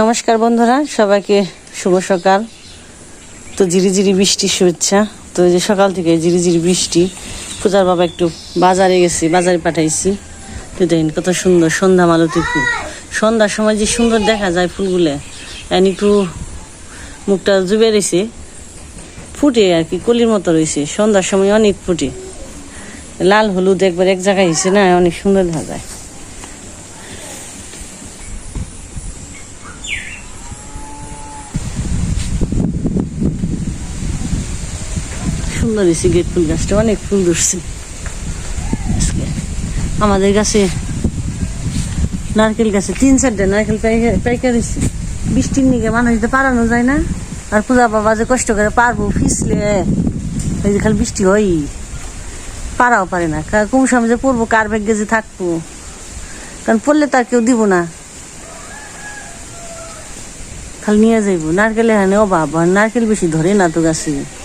নমস্কার বন্ধুরা, সবাইকে শুভ সকাল। তো ঝিরিঝিরি বৃষ্টি শুভেচ্ছা। তো যে সকাল থেকে ঝিরিঝিরি বৃষ্টি, পূজার বাবা একটু বাজারে গেছি, বাজারে পাঠাইছি। তো দেখেন কত সুন্দর সন্ধ্যা মালতি ফুল। সন্ধ্যার সময় যে সুন্দর দেখা যায় ফুলগুলো, এন একটু মুখটা জুবে রয়েছে ফুটে আর কি, কলির মতো রয়েছে সন্ধ্যার সময় অনেক ফুটে। লাল হলুদ একবার এক জায়গায় হয়েছে না, অনেক সুন্দর দেখা যায়। সুন্দর হয়েছে গেট ফুল গাছটা, অনেক ফুল ধরছে। আমাদের গাছে নারকেল গাছে, তিন চারটে নারকেল পাইকার হয়েছে বৃষ্টির নিকে মানুষ তো পারানো যায় না। আর পূজা বাবা যে কষ্ট করে পারব ফিসলে, এই যে খালি বৃষ্টি হয় পারাও পারে না। কা- কোন সময় যে পড়ব, কার ব্যাগে যে থাকব। কারণ পড়লে তার কেউ দিব না। খালি নিয়ে যাইবো। নারকেল এখানে অভাব নারকেল বেশি ধরে না তো গাছে।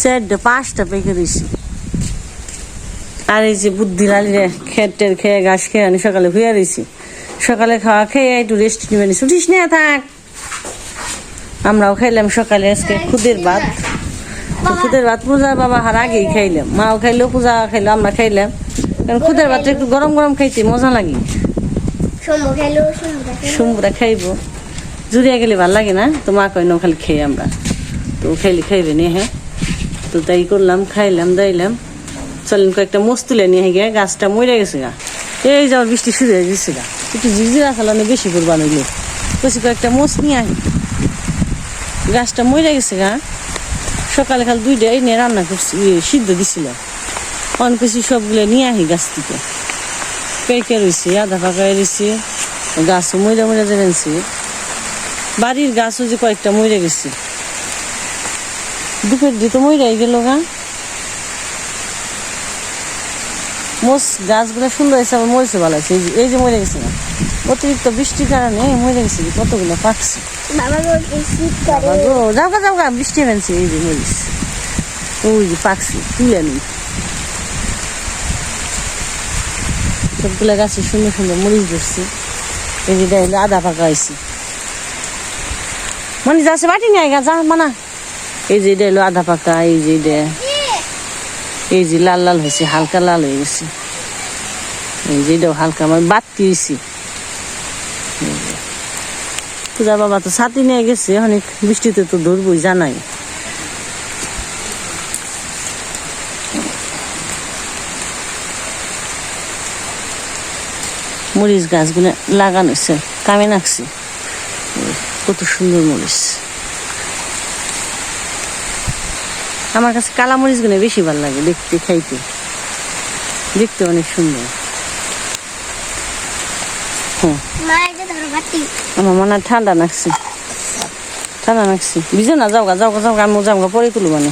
চারটে পাঁচটা পেকে দিছি। আর এই যে বুদ্ধি লালিরে খেটের খেয়ে ঘাস খেয়ে আমি সকালে হইয়া রয়েছি সকালে খাওয়া খেয়ে একটু রেস্ট নিবে নিছি। উঠিস না থাক। আমরাও খাইলাম সকালে আজকে খুদের ভাত। খুদের ভাত পূজা বাবা হার আগেই খাইলাম। মাও খাইলো পূজা খাইলো আমরা খাইলাম। কারণ খুদের ভাতটা একটু গরম গরম খাইতে মজা লাগে। খেলো খেলো সুমরা খাইবো। জুড়িয়া গেলে ভালো লাগে না? তো মা কয় না খালি খেয়ে আমরা। তো খাইলে খাইবে নে হ্যাঁ? তো তাই করলাম খাইলাম দাইলাম। চলেন কয়েকটা মোষ তুলে নিয়ে গিয়ে গাছটা মরে গেছে গা। এই যাওয়ার বৃষ্টি শুরু হয়ে গেছে গা। একটু ঝিঝিরা ফেলানো বেশি করবা নইলে। কষি কয়েকটা মোষ নিয়ে আহি গাছটা মরে গেছে গা। সকালে খাল দুইটা এই নিয়ে রান্না করছি ইয়ে, সিদ্ধ দিছিল। অন কিছু সবগুলো নিয়ে আহি গাছ থেকে। পেকে রয়েছে আধা পাকায় রয়েছে গাছও মরে মরে যাবেনছে বাড়ির গাছও যে কয়েকটা মরে গেছে। দুপুর দিয়ে তো মরে গেল গা। মোস গাছগুলো সুন্দর হয়েছে আবার মরেছে ভালো আছে এই যে- মরে গেছে না অতিরিক্ত বৃষ্টির কারণে মরে গেছে কতগুলো পাকছে। যাও গা যাও গা বৃষ্টি ফেলছে এই যে মরিস ওই যে পাকছে তুলে নি সবগুলো গাছে সুন্দর সুন্দর মরিচ ধরছে। এই যে আদা পাকা হয়েছে। মানে যাচ্ছে বাটি নিয়ে গা যা মানা। এই যে হলো আধা পাকা এই যে এটা। এই যে লাল লাল হয়েছে, হালকা লাল হয়ে গেছে। এই যে এটাও হালকা, আমার বাদ হয়েছে। পূজা বাবা তো ছাতি নিয়ে গেছে, অনেক বৃষ্টিতে তো ধরবই, জানাই। মরিচ গাছগুলো লাগানো কামে নাকছে। কত সুন্দর মরিচ। আমার কাছে কালা মরিচগুলো বেশি ভালো লাগে দেখতে খাইতে। দেখতে অনেক সুন্দর। আমার মনে হয় ঠান্ডা লাগছে। ঠান্ডা লাগছে। বুঝো না যাও গা যাও গা যাও গা আমি যাও গা পরে তুলব মানে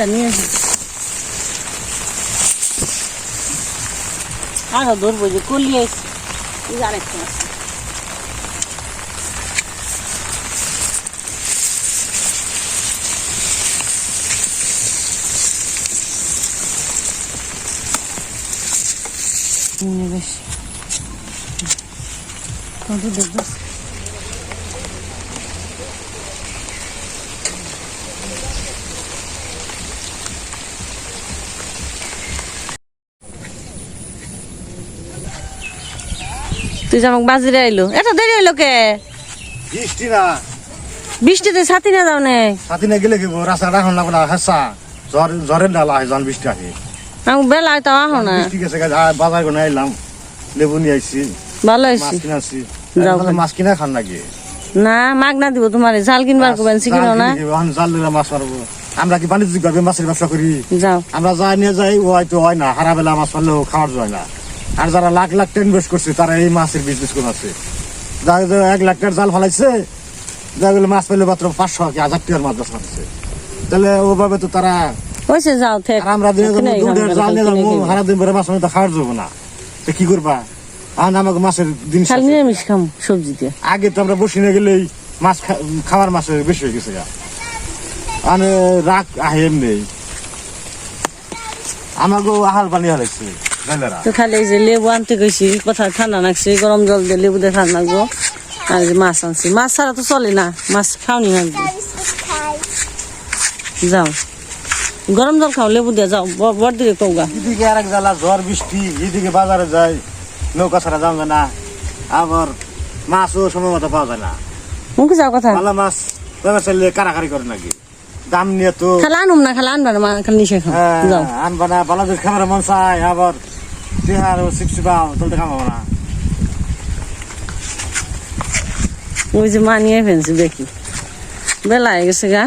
যাইবো না বৃষ্টি পাচ্ছি তুলে নিয়ে আমি চলে নিয়ে গেছে ফুলটা নিয়ে আসি আরও ধরবো যে কলি আছে এই যে আরেকটা আছে নিয়ে বেশ কত দেখব তুই আমাকে বাজিরে আইলো। এত দেরি হইল কে? বৃষ্টি না। বৃষ্টিতে ছাতি না যাও নে। সাথী না গেলে কি রাস্তা রাখন না বলা হেসা। জ্বর জ্বরের ডালা হয় যখন বৃষ্টি আসে আমাকে বেলা হয়তো আহো না। বৃষ্টি গেছে বাজার করে এলাম লেবু নিয়ে আইছি। ভালো মাছ হয়েছি কিনে যাও মাছ কিনা খান নাকি? না মাগ না দিব তোমার। ঝাল কিনবার করবেন শিখিনো না। জাল দিলে মাছ মারবো। আমরা কি বাণিজ্যিক ভাবে মাছের ব্যবসা করি? যাও। আমরা যা নিয়ে যাই ও হয়তো হয় না। হারা বেলা মাছ পারলেও খাওয়ার যায় না। আর যারা লাখ লাখ টাকা ইনভেস্ট করছে তারা এই মাছের বিজনেস আছে। যারা এক লাখ টাকার জাল ফালাইছে দেখা মাছ পেলে মাত্র পাঁচশো কি হাজার টাকার মাছ মাছ মারছে তাহলে ওভাবে তো তারা হয়েছে যাও থেক আমরা দিনে জাল নিয়ে যাব সারা দিন ধরে মাছ মাছ খাওয়ার যাব না। তো কি করবা? আর আমাকে মাছের দিন নিরামিষ খাম সবজি দিয়ে। আগে তো আমরা বসে নিয়ে গেলেই মাছ খাওয়ার মাছ বেশি হয়ে গেছে মানে রাগ আহে এমনি আমাকে আহার পানি হারাইছে। তো খালি এই যে লেবু আনতে গেছি কোথায় ঠান্ডা লাগছে গরম জল দিয়ে লেবু দিয়ে ঠান্ডা লাগবো। আর যে মাছ আনছি মাছ ছাড়া তো চলে না মাছ খাওনি খাই যাও। গরম জল খাও লেবু দিয়ে যাও বড় দিকে কৌগা এদিকে আরেক জ্বালা ঝড় বৃষ্টি এদিকে বাজারে যায় নৌকা ছাড়া যাওয়া না আবার মাছও সময় মতো পাওয়া যায় না। মুখে যাও কথা। ভালো মাছ ব্যবসা নিয়ে কারাকারি করে নাকি? দাম নিয়ে তো খালি আনুম না খালি আনবা না মা খালি নিশে খাও। হ্যাঁ, আনবা না বাংলাদেশ খাবার মন চায় আবার বিহার সিক্সটি পাও চলতে খামাবো না ওই যে মা নিয়ে ফেলছি দেখি বেলা হয়ে গেছে গা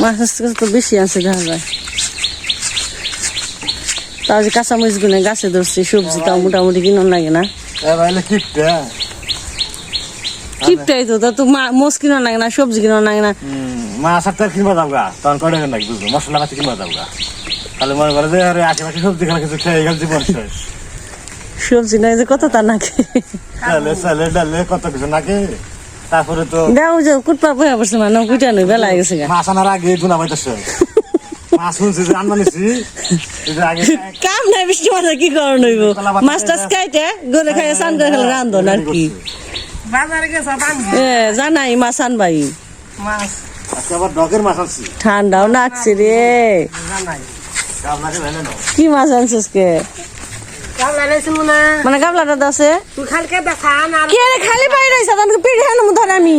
মাছ তো বেশি আছে দেখা যায় তাও যে কাঁচামরিচ গুনে গাছে ধরছি সবজি তাও মোটামুটি কিনুন লাগে না এলে তো তা তো মা- মোষ কিনুন লাগে না সবজি কিনুন লাগে না। মাছ আর কিনবা যাও গা তখন কয়টা নাকি বুঝব মশলা পাতি কিনবা যাও গা তাহলে মনে করে যে আরে আশেপাশে সবজি খেলা কিছু খেয়ে গেল জীবন শেষ। সবজি নাই যে কত তা নাকি? ডালে চালে ডালে কত কিছু নাকি? তারপরে তো দাও যে কুটপা বয়ে পড়ছে মানে কুইটা নই বেলা গেছে মাছ আনার আগে গুনা পাইতেছে মাছ শুনছি যে আনবা নিছি। এই যে আগে কাম নাই বৃষ্টি মাথা কি করো নইব মাছ টাছ খাইতে গরে খাই স্নান করে খেলে রান্ধন আর কি। জানাই মাছ আনবাই। মাছ? আজকে আবার ডগের মাছ আনছি। ঠান্ডাও লাগছে রে। কি মাছ আনছিস কে? মানে। দেখান আর কে খালি পাই রইছে? তখন পিড়ে হেন ধরে আমি।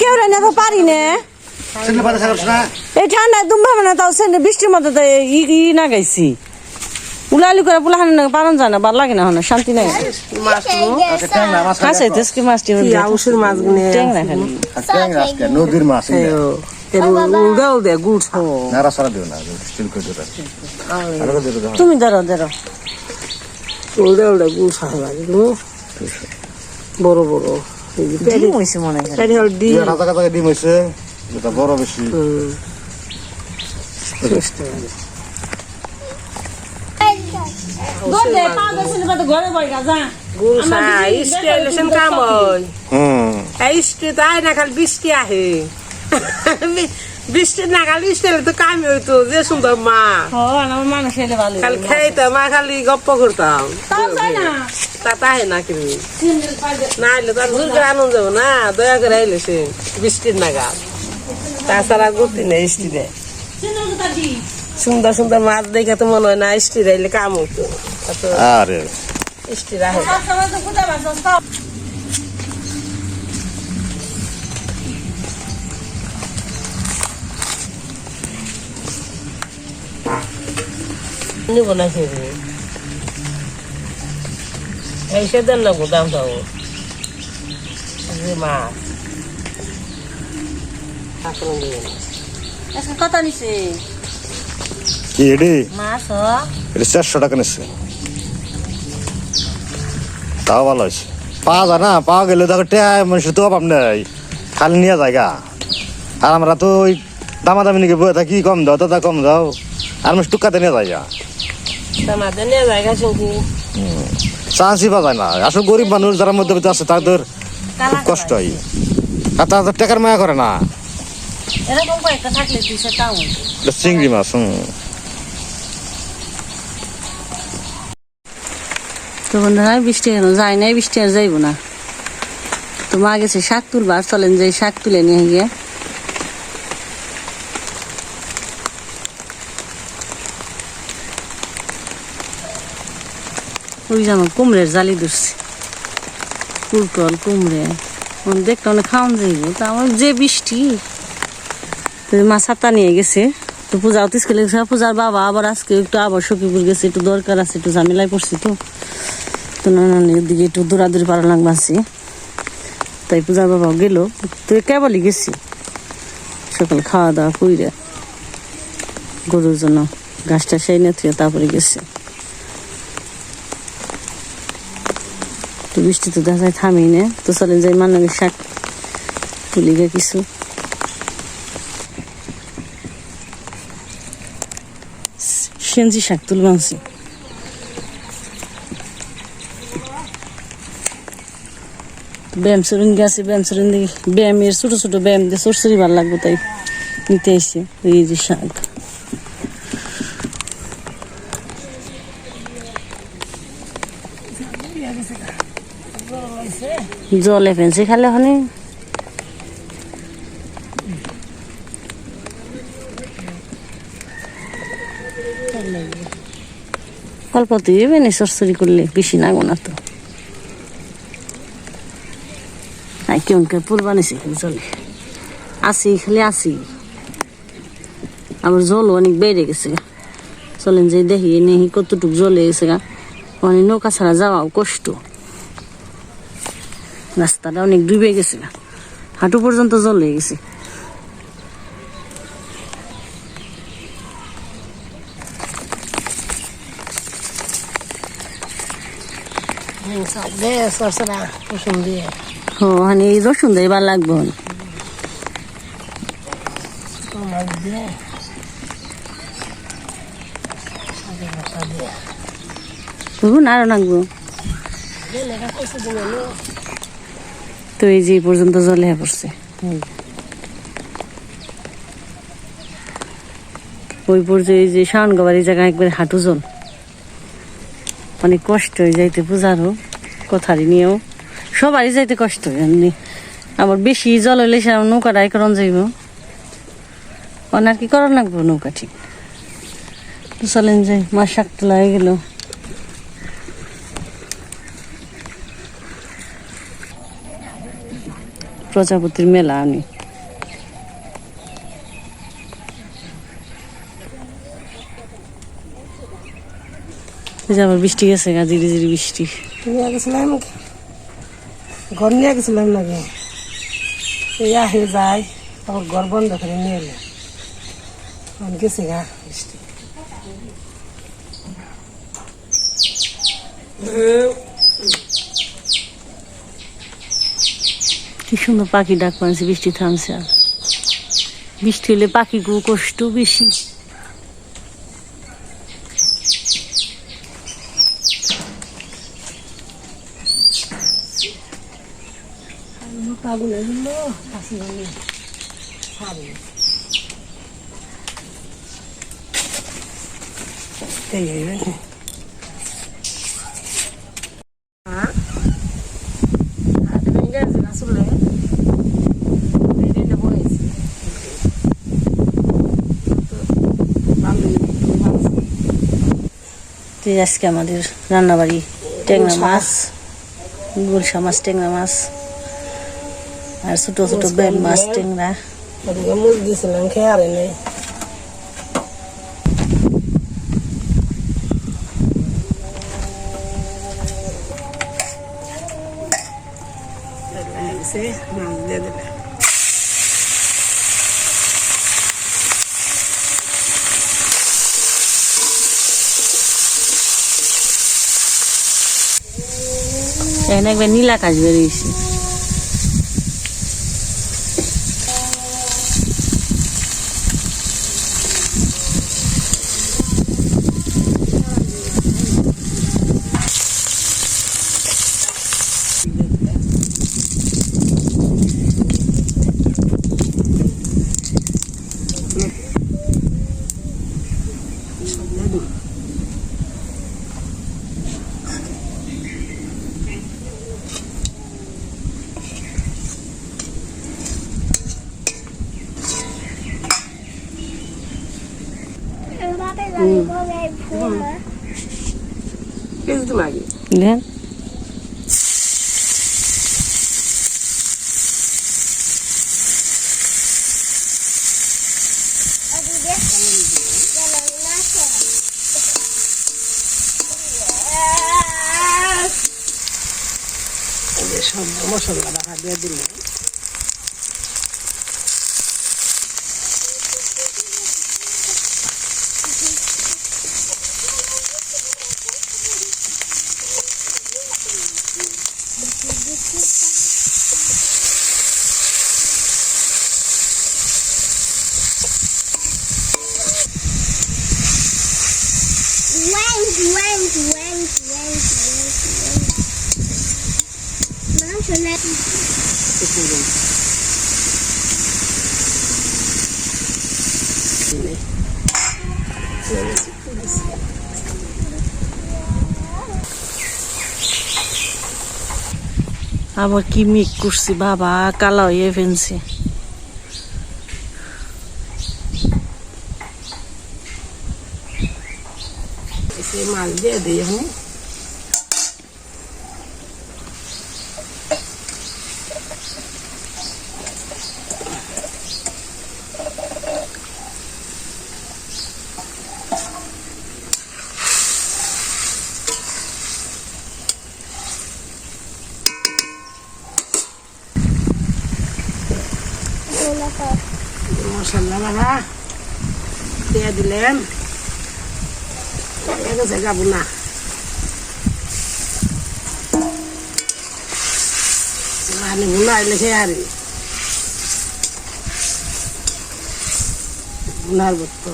কেউ রে না। তো পারি না? এই ঠান্ডায় তুমি ভাবে না তাও সেনে বৃষ্টির মধ্যে তো ই ই না গাইছি। উলালি করে পুলাহান না পারন জানা ভালো লাগে না হন শান্তি নাই মাছ ট্যাংরা মাছ খাই কাছে তেসকে মাছটি কি আউশের মাছ গুনে ট্যাংরা খালি ট্যাংরা আজকে নদীর মাছ সারা না তুমি ধরো ধরো উড়ে উড়ে গুড় খাওয়া লাগে তুমি বড় বড়। ডিম হইছে মনে হয়। ডিম। হয়েছে এটা বড় বেশি দে পা দেছে না তো ঘরে বই গা গুড় খাই স্টেলেশন কাম হয়। হুম। এই স্টে তাই না খালি বৃষ্টি আহে। বৃষ্টি না খালি স্টেলে তো কামি হইতো যে সুন্দর মা। ও আমার মানুষ খালি খাইতাম মা খালি গপ্প করতাম তাও চাই না। তা তাহে না কিনি। না আইলে তার দূর করে আনন্দ যাব না। দয়া করে আইলে সে বৃষ্টির নাগাদ। তাছাড়া গতি নেই স্টিরে সুন্দর সুন্দর মাছ দেখে তো মনে হয় না স্টির আইলে কাম হইতো। আরে। নিব না সেদিন এই সে দেন না গো দাম মাছ। কত নিছে। কি এডি? মাছ এটা চারশো টাকা নিচ্ছে। তাও ভালো হয়েছে। পাওয়া যায় না পাওয়া গেলে দেখো তো অভাব নেই। খালি নিয়ে যায় গা। আর আমরা তো ওই দামাদামি নিকে বয়ে থাকি কম দাও দাদা কম দাও। আর টুকাতে নিয়ে জায়গা চান্সই পাওয়া যায় না। আসলে গরিব মানুষ যারা মধ্যবিত্ত আছে তাদের খুব কষ্ট হয়। আর তারা টাকার মায়া করে না। চিংড়ি মাছ হুম। তো বন্ধুরা, বৃষ্টি কেন যায় নাই, বৃষ্টি আর যাইব না। তো মা গেছে শাক তুলবার, চলেন যে শাক তুলে নিয়ে গিয়ে। ওই যে আমার কুমড়ের জালি ধরছে। পুরটল কুমড়ে। দেখতে অনেক খাওয়ান যাইব, তা আমার যে বৃষ্টি মা ছাতা নিয়ে গেছে। তো পূজা অতিস খেলে পূজার বাবা আবার আজকে একটু আবার সখীপুর গেছে, একটু দরকার আছে, একটু ঝামেলায় পড়ছি তো। তো একটু দৌড়াদৌড়ি পারা লাগবাছি তাই পূজার বাবাও গেল। তো কেবলই গেছি? সকাল খাওয়া দাওয়া কইরে। গরুর জন্য গাছটা সেই না থুয়ে তারপরে গেছে। তো বৃষ্টি তো দেখা যায় থামেই না। তো চলেন যাই মানাকে শাক তুলি গে কিছু। সেঞ্জি শাক তুলব ব্যায়াম সরুন গেছে, ব্যায়াম সরুন দিয়ে ব্যায়ামের ছোট ছোট ব্যায়াম দিয়ে সরসরি ভালো লাগবে তাই নিতে এসে এই যে শাক। জলে ফেন্সি খালে হলে অল্প দিবে না সরসরি করলে বেশি না তো। আর কেমন কে ফুল বানিয়েছে জলে আসি, খালি আসি। আবার জল অনেক বেড়ে গেছে। চলেন যে দেখি নেহি কতটুক জলে গেছে গা। মানে নৌকা ছাড়া যাওয়াও কষ্ট। রাস্তাটা অনেক ডুবে গেছে গা। হাঁটু পর্যন্ত জল হয়ে গেছে সব দে সরসরা কুসুম দিয়ে ও মানে এই রসুন এবার লাগবে বুঝুন আরও লাগবো তো এই যে পর্যন্ত জলে হয়ে পড়ছে। ওই পর্যায়ে এই যে শাওন গাবার জায়গায় একবার হাঁটু জল। অনেক কষ্ট হয়ে যাইতে পূজারও কথারি নিয়েও সবারই যাইতে কষ্ট এমনি। আবার বেশি জল হইলে সে নৌকাটাই করন যাইব। অনার কি করন লাগবো নৌকা ঠিক। চলেন যাই মা শাক তোলা গেল। প্রজাপতির মেলা যে আবার বৃষ্টি গেছে গা বৃষ্টি। ঘর নিয়ে গেছিলাম নাকি এই আহে যায়, আবার ঘর বন্ধ করে নিয়ে এলে। গেছে গা, বৃষ্টি। কি সুন্দর পাখি ডাক পাচ্ছে বৃষ্টি থামছে আর। বৃষ্টি হলে পাখি গো কষ্ট বেশি। আগুন এগুলো কাশি গেলে ছাড়ে এই এই আজকে আমাদের রান্নাবাড়ি ট্যাংরা মাছ, গুলশা মাছ, ট্যাংরা মাছ। আর ছোট ছোট বেল মাছ ওদিকে মুখ খেয়ে নেই মাছ দিয়ে দিলে এখানে একবার নীল আকাশ বেরিয়েছে পেঁয়াজ দিম আগে আবার কি মিক করছি বাবা? কালা হয়ে ফেলছে। মাছ দিয়ে দিই এখন মশলা বাবা দিয়ে দিলেন হয়ে গেছে যাব না আনি ভুনা লিখে আরি ভুনার বত্ত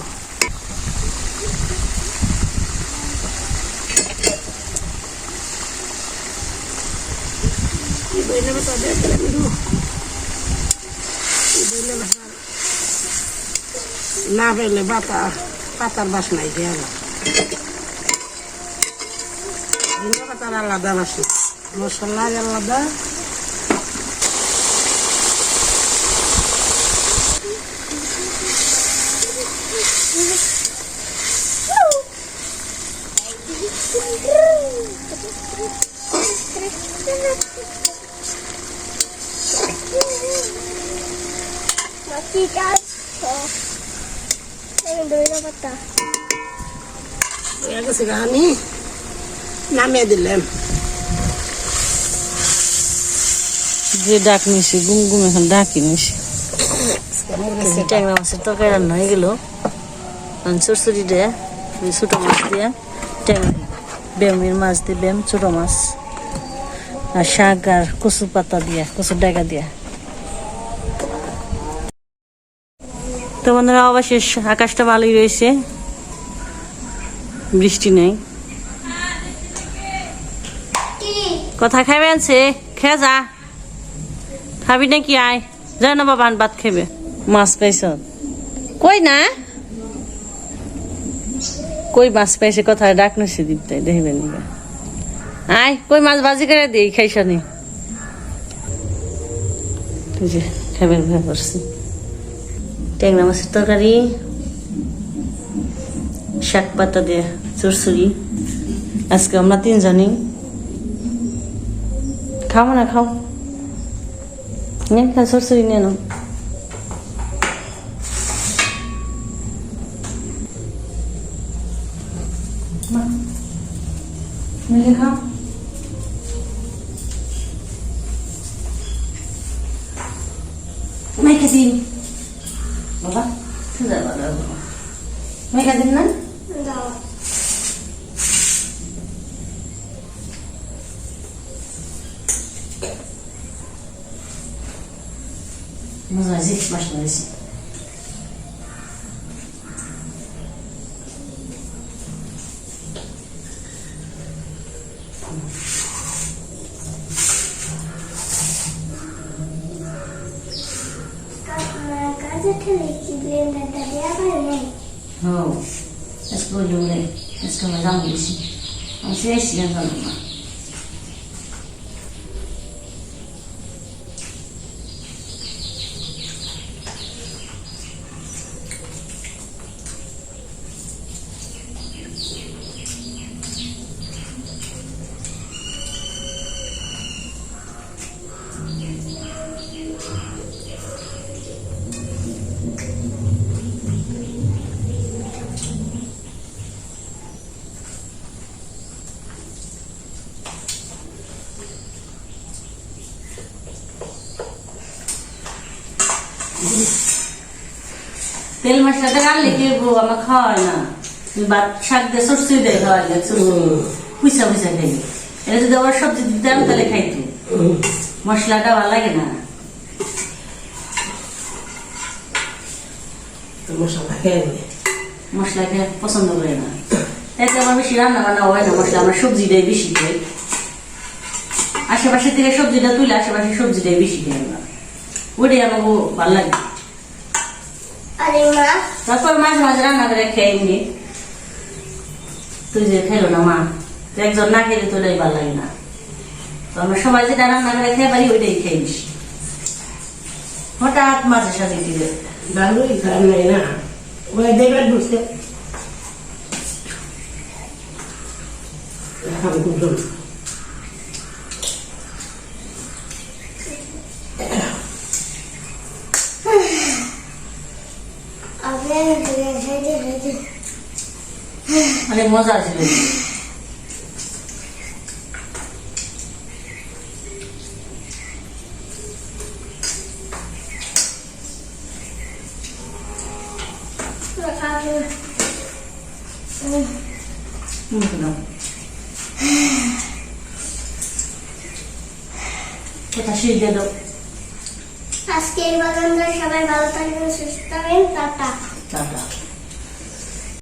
না পেলে পাতা পাতার বাসনাই খেয়ে ধনিয়া পাতার আলাদা বাসি মশলা আলাদা Matitas. Oh. Ayun, doon na bata. নামিয়ে দিলেন যে ডাক নিছি গুম গুম এখন ডাকি নিছি। ট্যাংরা মাছের তরকারি রান্না হয়ে গেল। চরচড়ি দিয়ে ছোটো মাছ দিয়ে ট্যাং বেমের মাছ দিয়ে বেম ছোটো মাছ আর শাক আর কচু পাতা দিয়া কচুর ডাকা দিয়া। তো বন্ধুরা অবশেষ আকাশটা ভালোই রয়েছে। বৃষ্টি নেই। কথা খাবে আনছে, খেয়ে যা। খাবি নাকি আয়? যা না বাবা ভাত খাবে মাছ পাইছ। কই না? কই মাছ পাইছে কথা? ডাক নসে দিতে দেখবে নিবে আয়, কই মাছ ভাজি করে দিই খাইছ নি। তুই যে খাবে ভয় করছি। ট্যাংরা মাছের তরকারি। শাক পাতা দিয়ে, চুরচুরি। আজকে আমরা তিনজনই। খাও না খাও নে খা চুরচুরি নিয়ে নাও মা, মিলে খাও মেখে দিন বাবা তুই বাবা মেখে দিন না Można Muss man selbst manchmal wissen. Oh, that's good, Lule. Let's go along with you. I'm seriously going to তেল মশলাটা রাখলে কি আমার খাওয়ায় না। তুমি ভাত শাক দিয়ে সরষে দেয় খাওয়াই লাগে পুইসা পুইসা খাই। এটা যদি আবার সবজি দিতাম তাহলে খাইতো মশলাটা ভালো লাগে না। মশলা খেয়ে নে। মশলা খেয়ে পছন্দ করে না। তাইতে আমার বেশি রান্না বান্না হয় না মশলা আমরা সবজিটাই বেশি খাই আশেপাশে থেকে সবজিটা তুলে আশেপাশে সবজিটাই বেশি খাই আমরা। ওটাই আমার ভালো লাগে। তারপর মাঝে মাঝে রান্না করে খেয়ে এমনি তুই যে খেলো না মা একজন না খেলে তো ওটাই ভালো লাগে না তো আমরা সবাই যেটা রান্না করে খেয়ে পারি ওইটাই খেয়ে বেশি হঠাৎ মাঝে সাথে দিবে ভালোই খারাপ নাই না ওই দেখবেন বুঝতে এখন বুঝলাম আপনার হেঁটে হেঁটে অনেক মজা ছিল কোথা